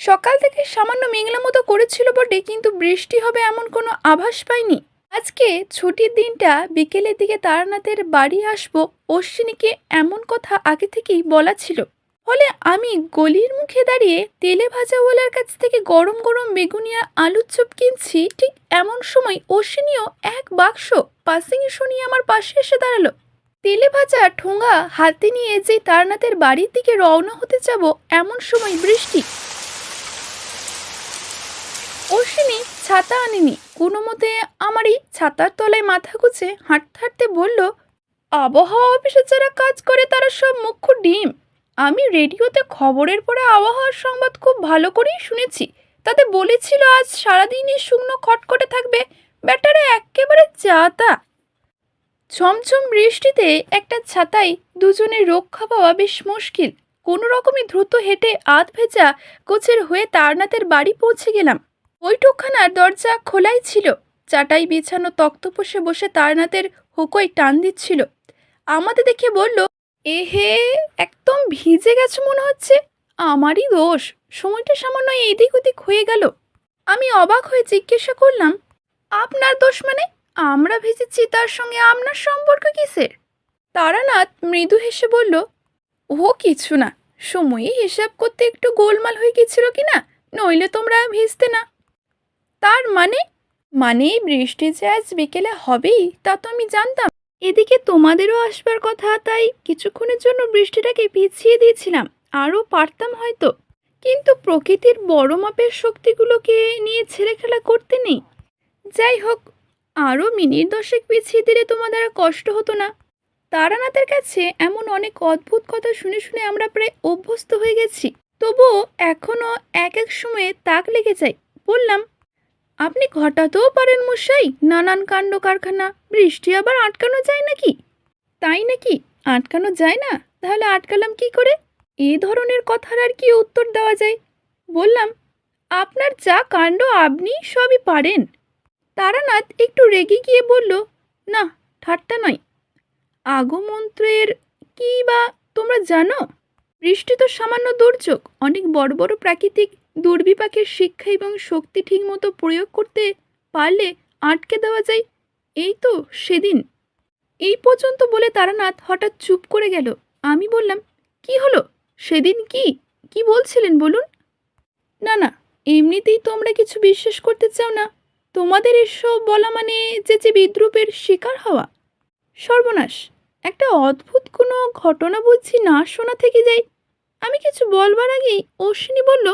সকাল থেকে সামান্য মেঘলা মতো করেছিল বটে, কিন্তু বৃষ্টি হবে এমন কোনো আভাস পাইনি। আজকে ছুটির দিনটা বিকেলের দিকে তারানাথের বাড়ি আসব, অশ্বিনীকে এমন কথা আগে থেকেই বলা ছিল। ফলে আমি গলির মুখে দাঁড়িয়ে তেলে ভাজাওয়ালার কাছ থেকে গরম গরম বেগুনিয়া আলুর চপ কিনছি, ঠিক এমন সময় অশ্বিনীও এক বাক্স পাসিং শুনিয়ে আমার পাশে এসে দাঁড়াল। তেলে ভাজা ঠোঙা হাতে নিয়ে যে তারনাথের বাড়ির দিকে রওনা হতে যাব, এমন সময় বৃষ্টি অশ্বিনী ছাতা আনেনি। কোনো মতে আমারই ছাতার তলায় মাথা গুছে হাঁটতে হাঁটতে বলল, আবহাওয়া অফিসে যারা কাজ করে তারা সব মুখ্য ডিম। আমি রেডিওতে খবরের পরে আবহাওয়ার সংবাদ খুব ভালো করেই শুনেছি। তাতে বলেছিল আজ সারাদিনই শুকনো খটখটে থাকবে। ব্যাটারে একেবারে চাতা। ছমছম বৃষ্টিতে একটা ছাতাই দুজনে রক্ষা পাওয়া বেশ মুশকিল। কোনো রকমই দ্রুত হেঁটে আধ ভেজা কোচের হয়ে তারনাথের বাড়ি পৌঁছে গেলাম। বৈঠকখানার দরজা খোলাই ছিল। চাটাই বিছানো তক্তপোষে বসে তারনাথের হুকোয় টান দিচ্ছিল। আমাদের দেখে বলল, এহে, একদম ভিজে গেছো মনে হচ্ছে। আমারই দোষ। সময়টা সামান্য এদিক ওদিক হয়ে গেল। আমি অবাক হয়ে জিজ্ঞাসা করলাম, আপনার দোষ মানে? আমরা ভিজেছি তার সঙ্গে আপনার সম্পর্ক কিসের? তারানাথ মৃদু হেসে বলল, ও কিছু না। সময়ে হিসাব করতে একটু গোলমাল হয়ে গেছিল কি না? নইলে তোমরা ভিজতে না। তার মানে? মানে এই বৃষ্টি যে আজ বিকেলে হবেই, তা তো আমি জানতাম। এদিকে তোমাদেরও আসবার কথা, তাই কিছুক্ষণের জন্য বৃষ্টিটাকে পিছিয়ে দিয়েছিলাম, আরও পারতাম হয়তো। কিন্তু প্রকৃতির বড় মাপের শক্তিগুলোকে নিয়ে ছেলেখেলা করতে নেই। যাই হোক, আরও মিনিট দশেক পিছিয়ে দিলে তোমাদের আর কষ্ট হতো না। তারানাথের কাছে এমন অনেক অদ্ভুত কথা শুনে শুনে আমরা প্রায় অভ্যস্ত হয়ে গেছি। তবুও এখনও এক এক সময়ে তাক লেগে যায়। বললাম আপনি ঘটাতেও পারেন মশাই, নানান কাণ্ড কারখানা, বৃষ্টি আবার আটকানো যায় নাকি? তাই নাকি? আটকানো যায় না? তাহলে আটকালাম কি করে? এই ধরনের কথার আর কি উত্তর দেওয়া যায়? বললাম, আপনার যা কাণ্ড আপনি সবই পারেন। তারানাথ একটু রেগে গিয়ে বলল, না, ঠাট্টা নয়। আগমন্ত্রের কি বা তোমরা জানো? বৃষ্টি তো সামান্য দুর্যোগ, অনেক বড় বড় প্রাকৃতিক দুর্বিপাকের শিক্ষা এবং শক্তি ঠিকমতো প্রয়োগ করতে পারলে আটকে দেওয়া যায়। এই তো সেদিন। এই পর্যন্ত বলে তারানাথ হঠাৎ চুপ করে গেল। আমি বললাম, কি হলো? সেদিন কি? কি বলছিলেন বলুন? না না, এমনিতেই তোমরা কিছু বিশ্বাস করতে চাও না। তোমাদের এসব বলা মানে যে যে বিদ্রুপের শিকার হওয়া। সর্বনাশ, একটা অদ্ভুত কোনো ঘটনা বুঝছি না শোনা থেকে যাই আমি কিছু বলবার আগেই অশ্বিনী বলল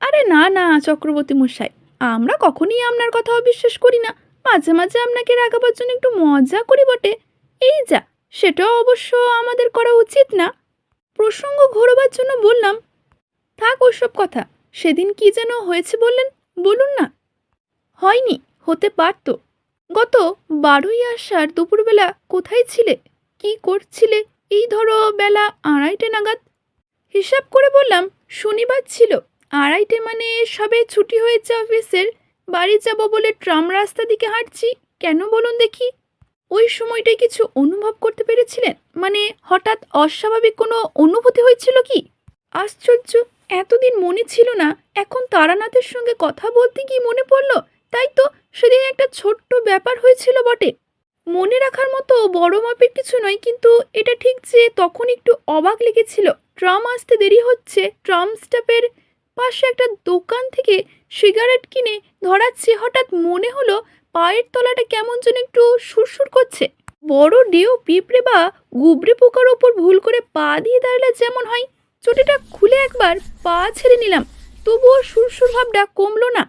আরে না না, চক্রবর্তী মশাই, আমরা কখনই আপনার কথা অবিশ্বাস করি না। মাঝে মাঝে আপনাকে রাগাবার জন্য একটু মজা করি বটে। এই যা সেটাও অবশ্য আমাদের করা উচিত না। প্রসঙ্গ ঘোরবার জন্য বললাম। থাক, ওসব কথা, সেদিন কি যেন হয়েছে বললেন, বলুন না। হয়নি, হতে পারত। গত বারোই আসার দুপুরবেলা কোথায় ছিলে? কি করছিলে? এই ধরো বেলা আড়াইটে নাগাদ। হিসাব করে বললাম, শনিবার ছিল। আড়াইটে মানে সবে ছুটি হয়েছে অফিসের। বাড়ি যাব বলে ট্রাম রাস্তা দিকে হাঁটছি। কেন বলুন দেখি? ওই সময়টায় কিছু অনুভব করতে পেরেছিলেন? মানে হঠাৎ অস্বাভাবিক কোনো অনুভূতি হয়েছিল কি? আশ্চর্য, এতদিন মনে ছিল না। এখন তারানাথের সঙ্গে কথা বলতে গিয়ে মনে পড়ল, তাই তো সেদিন একটা ছোট্ট ব্যাপার হয়েছিল বটে। মনে রাখার মতো বড় মাপের কিছু নয়, কিন্তু এটা ঠিক যে তখন একটু অবাক লেগেছিল। ট্রাম আসতে দেরি হচ্ছে, ট্রাম স্টাফের পাশে একটা দোকান থেকে সিগারেট কিনে ধরাচ্ছে। হঠাৎ মনে হলো পায়ের তলাটা কেমন যেন একটু সুরসুর করছে। বড় ডেও পিঁপড়ে বা গুবরে পোকার ওপর ভুল করে পা দিয়ে দাঁড়ালে যেমন হয়। চটিটা খুলে একবার পা ছেড়ে নিলাম, তবুও সুরসুর ভাবটা কমলো না।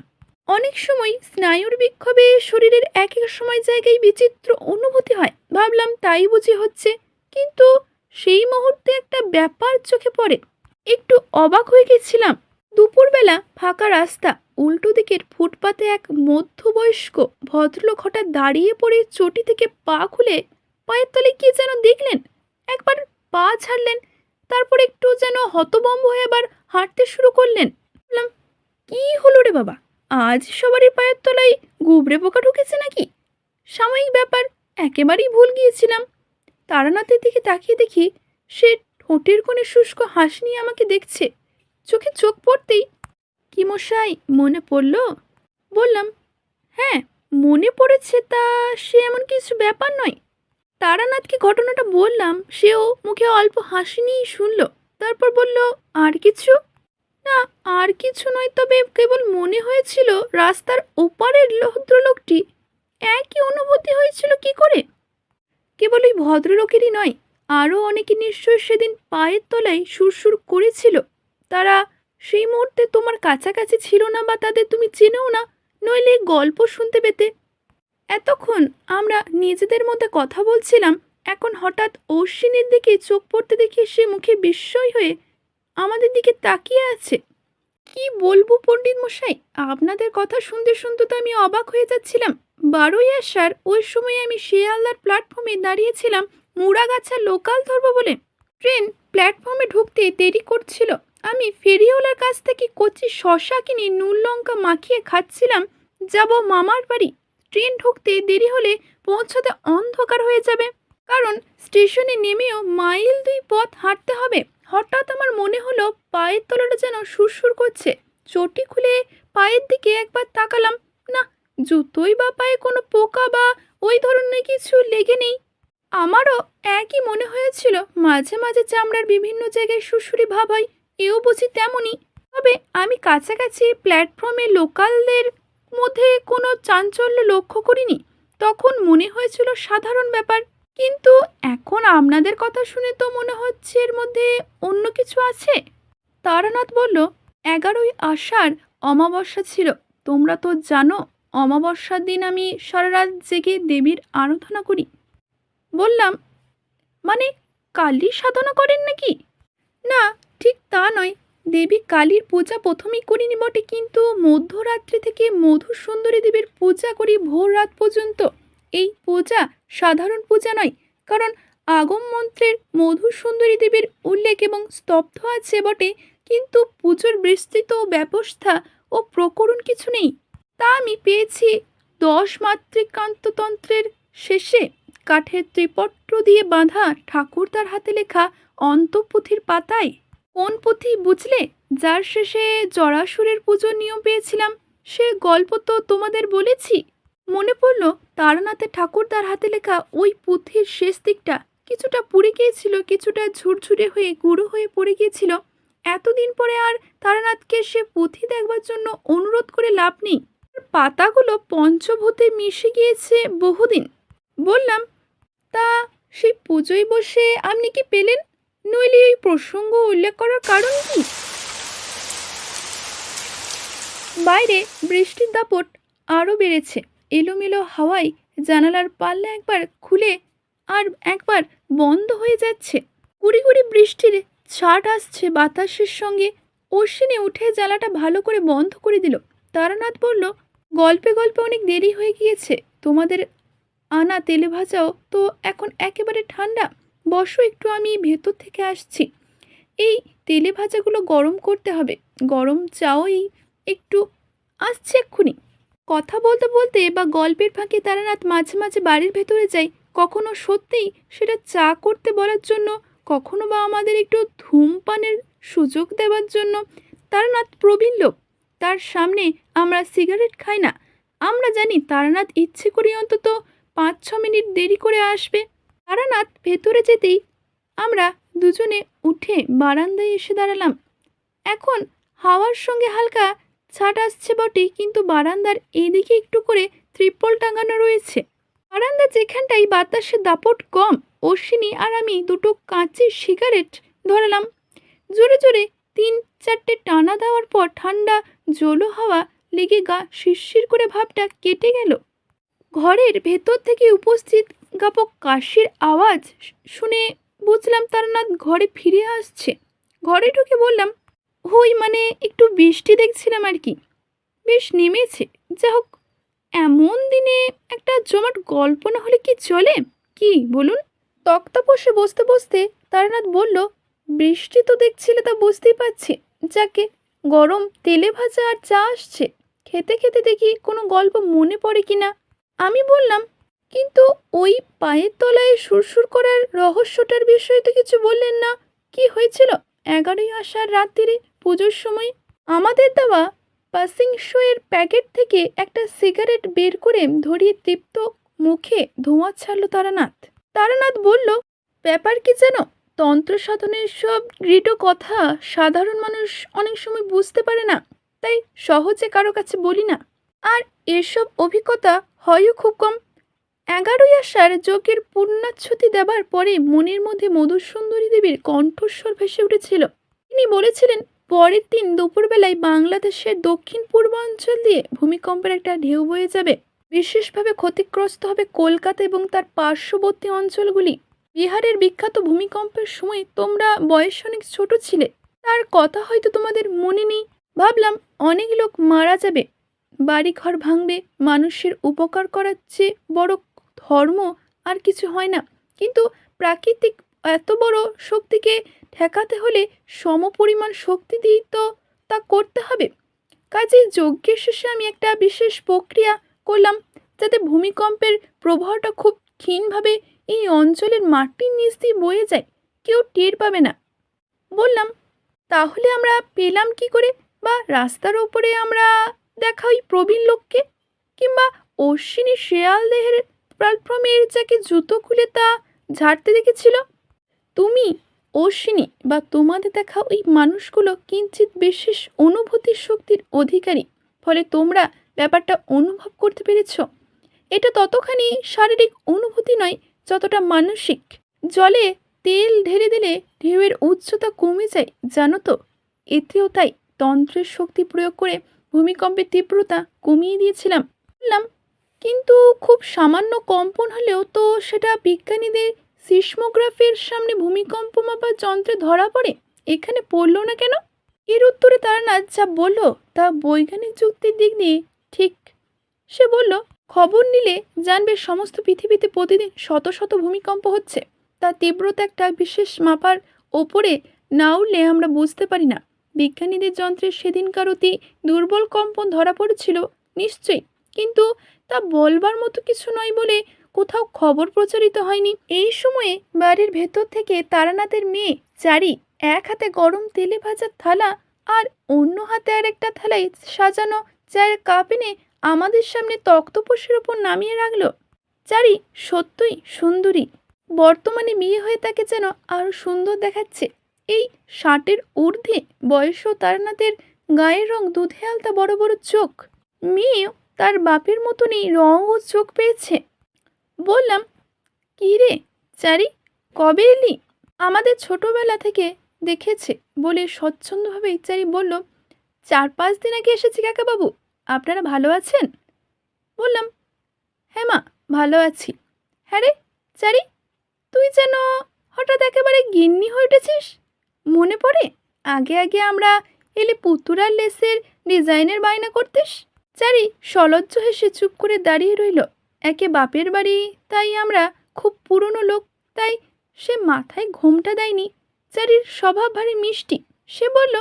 অনেক সময় স্নায়ুর বিক্ষোভে শরীরের এক এক সময় জায়গায় বিচিত্র অনুভূতি হয়। ভাবলাম তাই বুঝি হচ্ছে, কিন্তু সেই মুহূর্তে একটা ব্যাপার চোখে পড়ে। একটু অবাক হয়ে গেছিলাম। দুপুরবেলা ফাঁকা রাস্তা, উল্টো দিকের ফুটপাতে এক মধ্যবয়স্ক ভদ্রলোক হঠাৎ দাঁড়িয়ে পড়ে চটি থেকে পা খুলে পায়ের তলে কি যেন দেখলেন? একবার পা ছাড়লেন, তারপর একটু যেন হতবম্ব হয়ে আবার হাঁটতে শুরু করলেন। বললাম, কি হলো রে বাবা? আজ সবারই পায়ের তলায় গুবরে পোকা ঢুকেছে নাকি? সাময়িক ব্যাপার, একেবারেই ভুল গিয়েছিলাম। তারানাথের দিকে তাকিয়ে দেখি, সে ঠোঁটের কোণে শুষ্ক হাসি নিয়ে আমাকে দেখছে। চোখে চোখ পড়তেই কি মশাই মনে পড়ল? বললাম হ্যাঁ মনে পড়েছে তা সে এমন কিছু ব্যাপার নয়। তারানাথকে ঘটনাটা বললাম, সেও মুখে অল্প হাসি নিয়েই শুনল। তারপর বলল, আর কিছু? না, আর কিছু নয়, তবে কেবল মনে হয়েছিল রাস্তার ওপারের ভদ্রলোকটি একই অনুভূতি হয়েছিল কি করে? কেবল ওই ভদ্রলোকেরই নয়, আরও অনেকে নিশ্চয় সেদিন পায়ের তলায় সুরসুর করেছিল। তারা সেই মুহূর্তে তোমার কাছাকাছি ছিল না বা তাদের তুমি চেনেও না, নইলে গল্প শুনতে পেতে। এতক্ষণ আমরা নিজেদের মধ্যে কথা বলছিলাম, এখন হঠাৎ অশ্বিনীর দিকে চোখ পড়তে দেখে সে মুখে বিস্ময় হয়ে আমাদের দিকে তাকিয়ে আছে। কি বলব পণ্ডিত মশাই, আপনাদের কথা শুনতে শুনতে তো আমি অবাক হয়ে যাচ্ছিলাম। বারোই আসার ওই সময় আমি শিয়ালদার প্ল্যাটফর্মে দাঁড়িয়েছিলাম, মুড়াগাছা লোকাল ধরবো বলে। ট্রেন প্ল্যাটফর্মে ঢুকতে দেরি করছিল। আমি ফেরিওয়ালার কাছ থেকে কচি শশা কিনে নুন লঙ্কা মাখিয়ে খাচ্ছিলাম, যাব মামার বাড়ি। ট্রেন ঢুকতে দেরি হলে পৌঁছতে অন্ধকার হয়ে যাবে। কারণ স্টেশনে নেমেও মাইল দুই পথ হাঁটতে হবে। হঠাৎ আমার মনে হলো পায়ের তলাটা যেন সুরসুর করছে। চটি খুলে পায়ের দিকে একবার তাকালাম। না, জুতোই বা পায়ে কোনো পোকা বা ওই ধরনের কিছু লেগে নেই। আমারও একই মনে হয়েছিল, মাঝে মাঝে চামড়ার বিভিন্ন জায়গায় সুরসুরি ভাব হয়। এও বুঝি তেমনই। তবে আমি কাছাকাছি প্ল্যাটফর্মে লোকালদের মধ্যে কোনো চাঞ্চল্য লক্ষ্য করিনি। তখন মনে হয়েছিল সাধারণ ব্যাপার। কিন্তু এখন আপনাদের কথা শুনে তো মনে হচ্ছে এর মধ্যে অন্য কিছু আছে? তারানাথ বলল, এগারোই আষাঢ় অমাবস্যা ছিল। তোমরা তো জানো, অমাবস্যার দিন আমি সারা রাত জেগে দেবীর আরাধনা করি। বললাম মানে কালীর সাধনা করেন নাকি? না ঠিক তা নয়। দেবী কালীর পূজা প্রথমেই করিনি বটে, কিন্তু মধ্যরাত্রি থেকে মধু সুন্দরী দেবীর পূজা করি ভোর রাত পর্যন্ত। এই পূজা সাধারণ পূজা নয়, কারণ আগম মন্ত্রের মধু সুন্দরী দেবীর উল্লেখ এবং স্তব্ধ আছে বটে, কিন্তু পুজোর বিস্তৃত ব্যবস্থা ও প্রকরণ কিছু নেই। তা আমি পেয়েছি দশ মাতৃকান্ততন্ত্রের শেষে। কাঠের ত্রিপট্ট দিয়ে বাঁধা ঠাকুরদার হাতে লেখা অন্তপুথির পাতায়। কোন পুঁথি বুঝলে? যার শেষে জরাসুরের পুজোর নিয়ম পেয়েছিলাম, সে গল্প তো তোমাদের বলেছি। মনে পড়ল তারানাথের ঠাকুরদার হাতে লেখা ওই পুঁথির শেষ দিকটা কিছুটা পুড়ে গিয়েছিল, কিছুটা ঝুরঝুরে হয়ে গুঁড়ো হয়ে পড়ে গিয়েছিল। এতদিন পরে আর তারানাথকে সে পুঁথি দেখবার জন্য অনুরোধ করে লাভ নেই। পাতাগুলো পঞ্চভূতে মিশে গিয়েছে বহুদিন। বললাম, তা সেই পুজোয় বসে আপনি কি পেলেন? নইলে এই প্রসঙ্গ উল্লেখ করার কারণ কি? বাইরে বৃষ্টির দাপট আরও বেড়েছে। এলোমেলো হাওয়ায় জানালার পাল্লা একবার খুলে আর একবার বন্ধ হয়ে যাচ্ছে। কুড়ি কুড়ি বৃষ্টির ছাট আসছে বাতাসের সঙ্গে। অশ্বিনে উঠে জ্বালাটা ভালো করে বন্ধ করে দিল। তারানাথ বলল, গল্পে গল্পে অনেক দেরি হয়ে গিয়েছে। তোমাদের আনা তেলে ভাজাও তো এখন একেবারে ঠান্ডা। বসো, একটু আমি ভেতর থেকে আসছি। এই তেলে ভাজাগুলো গরম করতে হবে। গরম চাও এই একটু আসছে এক্ষুনি। কথা বলতে বলতে বা গল্পের ফাঁকে তারানাথ মাঝে মাঝে বাড়ির ভেতরে যায়। কখনো সত্যিই সেটা চা করতে বলার জন্য, কখনো বা আমাদের একটু ধূমপানের সুযোগ দেওয়ার জন্য। তারানাথ প্রবীণ লোক। তার সামনে আমরা সিগারেট খাই না। আমরা জানি তারানাথ ইচ্ছে করে অন্তত পাঁচ ছ মিনিট দেরি করে আসবে। তারানাথ ভেতরে যেতেই আমরা দুজনে উঠে বারান্দায় এসে দাঁড়ালাম। এখন হাওয়ার সঙ্গে হালকা ছাট আসছে বটে, কিন্তু বারান্দার এদিকে একটু করে ত্রিপল টাঙানো রয়েছে। বারান্দা যেখানটাই বাতাসের দাপট কম, অশ্বিনী আর আমি দুটো কাঁচের সিগারেট ধরালাম। জোরে জোরে তিন চারটে টানা দেওয়ার পর ঠান্ডা, জলো হাওয়া লেগে গা শিরশির করে ভাবটা কেটে গেল। ঘরের ভেতর থেকে উপস্থিত গাপক কাশির আওয়াজ শুনে বুঝলাম তারানাথ ঘরে ফিরে আসছে। ঘরে ঢুকে বললাম, ওই মানে একটু বৃষ্টি দেখছিলাম আর কি। বেশ নেমেছে। যা হোক এমন দিনে একটা জমাট গল্প না হলে কি চলে? কি, বলুন? তক্তা বসে বসতে বসতে তারানাথ বলল, বৃষ্টি তো দেখছিলে তা বুঝতেই পারছি। যাকে গরম তেলে ভাজা আর চা আসছে। খেতে খেতে দেখি কোনো গল্প মনে পড়ে কি না আমি বললাম কিন্তু ওই পায়ের তলায় সুরসুর করার রহস্যটার বিষয়ে তো কিছু বললেন না। কি হয়েছিল? এগারোই আসার রাত্রিরে পুজোর সময় আমাদের দেওয়া পাসিং শোয়ের প্যাকেট থেকে একটা সিগারেট বের করে ধরিয়ে তৃপ্ত মুখে ধোঁয়া ছাড়ল তারানাথ। তারানাথ বলল, ব্যাপার কি যেন? তন্ত্র সাধনের সব দৃঢ় কথা সাধারণ মানুষ অনেক সময় বুঝতে পারে না, তাই সহজে কারও কাছে বলি না। আর এসব অভিজ্ঞতা হয়ও খুব কম। এগারোই আসার যোগের পূর্ণাচ্ছতি দেবার পরে মনের মধ্যে মধুসুন্দরী দেবীর কণ্ঠস্বর ভেসে উঠেছিল। তিনি বলেছিলেন, পরের দিন দুপুরবেলায় বাংলাদেশের দক্ষিণ পূর্বাঞ্চল দিয়ে ভূমিকম্পের একটা ঢেউ বয়ে যাবে। বিশেষভাবে ক্ষতিগ্রস্ত হবে কলকাতা এবং তার পার্শ্ববর্তী অঞ্চলগুলি। বিহারের বিখ্যাত ভূমিকম্পের সময় তোমরা বয়স অনেক ছোট ছিলে। তার কথা হয়তো তোমাদের মনে নেই। ভাবলাম অনেক লোক মারা যাবে। বাড়িঘর ভাঙবে, মানুষের উপকার করার চেয়ে বড় ধর্ম আর কিছু হয় না। কিন্তু প্রাকৃতিক এত বড় শক্তিকে ঠেকাতে হলে সমপরিমাণ শক্তি দিয়েই তো তা করতে হবে। কাজেই যজ্ঞের শেষে আমি একটা বিশেষ প্রক্রিয়া করলাম যাতে ভূমিকম্পের প্রবাহটা খুব ক্ষীণভাবে এই অঞ্চলের মাটির নিচ দিয়ে বয়ে যায়। কেউ টের পাবে না। বললাম, তাহলে আমরা পেলাম কি করে? বা রাস্তার ওপরে আমরা দেখা ওই প্রবীণ লোককে? কিংবা অশ্বিনী শেয়াল দেহের প্ল্যাটফর্মের যাকে জুতো খুলে তা ঝাড়তে দেখেছিল। তুমি, অশ্বিনী, বা তোমাদের দেখা ওই মানুষগুলো কিঞ্চিত বিশেষ অনুভূতির শক্তির অধিকারী, ফলে তোমরা ব্যাপারটা অনুভব করতে পেরেছ। এটা ততখানি শারীরিক অনুভূতি নয়, যতটা মানসিক। জলে তেল ঢেলে দিলে ঢেউয়ের উচ্চতা কমে যায়, জানো তো? এতেও তাই তন্ত্রের শক্তি প্রয়োগ করে ভূমিকম্পের তীব্রতা কমিয়ে দিয়েছিলাম। বললাম কিন্তু খুব সামান্য কম্পন হলেও তো সেটা বিজ্ঞানীদের সিসমোগ্রাফির সামনে ভূমিকম্প মাপার যন্ত্রে ধরা পড়ে? এখানে পড়ল না কেন? এর উত্তরে তারা না যা বলল, তা বৈজ্ঞানিক যুক্তির দিক দিয়ে ঠিক। সে বলল, খবর নিলে জানবে সমস্ত পৃথিবীতে প্রতিদিন শত শত ভূমিকম্প হচ্ছে। তা তীব্রতা একটা বিশেষ মাপার ওপরে না উঠলে আমরা বুঝতে পারি না। বিজ্ঞানীদের যন্ত্রে সেদিনকার অতি দুর্বল কম্পন ধরা পড়েছিল, নিশ্চয়ই। কিন্তু তা বলবার মতো কিছু নয় বলে কোথাও খবর প্রচারিত হয়নি। এই সময়ে বাড়ির ভেতর থেকে তারানাথের মেয়ে চারি এক হাতে গরম তেলে ভাজার থালা আর অন্য হাতে আর একটা থালায় সাজানো চায়ের কাপ এনে আমাদের সামনে তক্তপোষের ওপর নামিয়ে রাখল। চারি সত্যই সুন্দরী। বর্তমানে বিয়ে হয়ে তাকে যেন আরও সুন্দর দেখাচ্ছে। এই ষাটের ঊর্ধ্বে বয়সও তারানাথের গায়ের রং দুধে আলতা বড় বড় চোখ। মেয়েও তার বাপের মতনই রং ও চোখ পেয়েছে। বললাম, কী রে, চারি, কবে এলি? আমাদের ছোটবেলা থেকে দেখেছে, বলে স্বচ্ছন্দভাবে চারি বলল, চার পাঁচ দিন আগে এসেছি কাকাবাবু, আপনারা ভালো আছেন? বললাম হ্যাঁ মা, ভালো আছি। হ্যাঁ রে, চারি, তুই যেন হঠাৎ একেবারে গিন্নি হয়ে উঠেছিস? মনে পড়ে? আগে আগে আমরা এলে পুতুরার লেসের ডিজাইনের বায়না করতিস? চারি সলজ্জ হেসে চুপ করে দাঁড়িয়ে রইল। একে বাপের বাড়ি, তাই আমরা খুব পুরনো লোক, তাই সে মাথায় ঘোমটা দেয়নি। চারির স্বভাব ভারী মিষ্টি। সে বলল,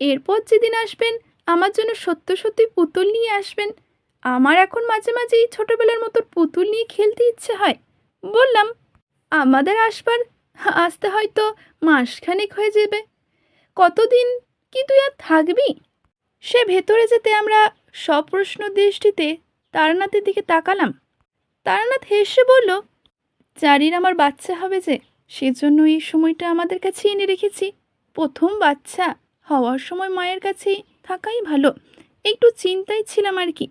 এরপর যেদিন আসবেন, আমার জন্য সত্য সত্যি পুতুল নিয়ে আসবেন। আমার এখন মাঝে মাঝেই ছোটোবেলার মতো পুতুল নিয়ে খেলতে ইচ্ছে হয়। বললাম, আমাদের আসবার, আসতে হয়তো মাসখানেক হয়ে যাবে। কতদিন কি তুই আর থাকবি? সে ভেতরে যেতে আমরা সপ্রশ্ন দৃষ্টিতে তারানাথের দিকে তাকালাম। তারানাথ হেসে বলল চারির আমার বাচ্চা হবে যে, সেজন্য এই সময়টা আমাদের কাছে এনে রেখেছি। প্রথম বাচ্চা হওয়ার সময় মায়ের কাছে থাকাই ভালো। একটু চিন্তায় ছিলাম আর কি।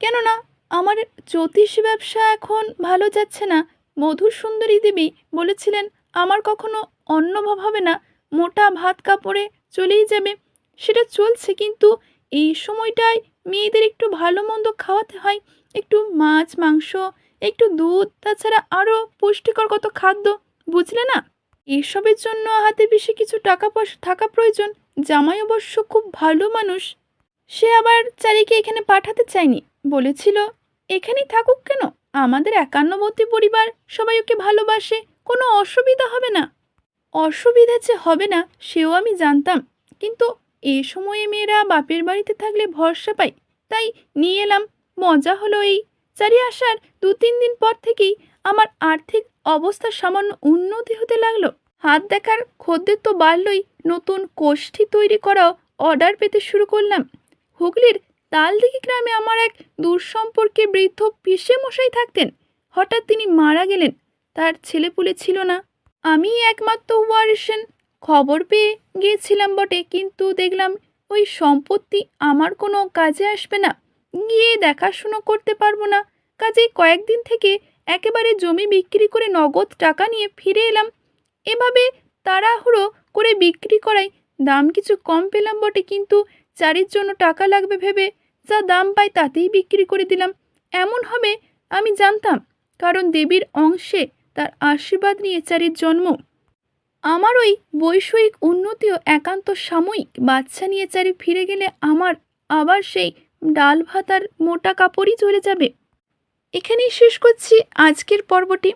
কেননা, আমার জ্যোতিষ ব্যবসা এখন ভালো যাচ্ছে না। মধুর সুন্দরী দেবী বলেছিলেন, আমার কখনো অন্নভাব হবে না। মোটা ভাত কাপড়ে চলেই যাবে। সেটা চলছে, কিন্তু এই সময়টায় মেয়েদের একটু ভালো মন্দ খাওয়াতে হয়। একটু মাছ, মাংস, একটু দুধ, তাছাড়া আরও পুষ্টিকর কত খাদ্য, বুঝলে না? এসবের জন্য হাতে বেশি কিছু টাকা পয়সা থাকা প্রয়োজন। জামাই অবশ্য খুব ভালো মানুষ। সে আবার চারিকে এখানে পাঠাতে চায়নি। বলেছিল, এখানেই থাকুক কেন? আমাদের একান্নবর্তী পরিবার সবাই ওকে ভালোবাসে, কোনো অসুবিধা হবে না। অসুবিধা যে হবে না, সেও আমি জানতাম। কিন্তু এই সময়ে মেয়েরা বাপের বাড়িতে থাকলে ভরসা পাই তাই নিয়ে এলাম। মজা হলো এই। চারি আসার দু তিন দিন পর থেকেই আমার আর্থিক অবস্থা সামান্য উন্নতি হতে লাগল। হাত দেখার খদ্দের তো বাড়লই। নতুন কোষ্ঠী তৈরি করাও অর্ডার পেতে শুরু করলাম। হুগলির তালদিঘি গ্রামে আমার এক দূরসম্পর্কে বৃদ্ধ পিসে মশাই থাকতেন। হঠাৎ তিনি মারা গেলেন। তার ছেলেপুলে ছিল না। আমি একমাত্র ওয়ারিশন খবর পেয়ে গিয়েছিলাম বটে, কিন্তু দেখলাম ওই সম্পত্তি আমার কোনো কাজে আসবে না। গিয়ে দেখাশুনো করতে পারব না। কাজেই কয়েকদিন থেকে একেবারে জমি বিক্রি করে নগদ টাকা নিয়ে ফিরে এলাম। এভাবে তাড়াহুড়ো করে বিক্রি করায় দাম কিছু কম পেলাম বটে, কিন্তু চারির জন্য টাকা লাগবে ভেবে যা দাম পাই তাতেই বিক্রি করে দিলাম। এমন হবে আমি জানতাম, কারণ দেবীর অংশে তার আশীর্বাদ নিয়ে চারির জন্ম। আমার ওই বৈষয়িক উন্নতিও একান্ত সাময়িক। বাচ্চা নিয়ে চারি ফিরে গেলে আমার আবার সেই ডাল ভাতার মোটা কাপড়ই চলে যাবে। এখানেই শেষ করছি আজকের পর্বটি।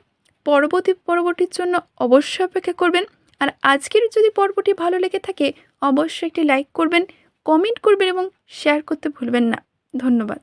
পরবর্তী পর্বটির জন্য অবশ্যই অপেক্ষা করবেন। আর আজকের যদি পর্বটি ভালো লেগে থাকে, অবশ্যই একটি লাইক করবেন, কমেন্ট করবেন এবং শেয়ার করতে ভুলবেন না। ধন্যবাদ।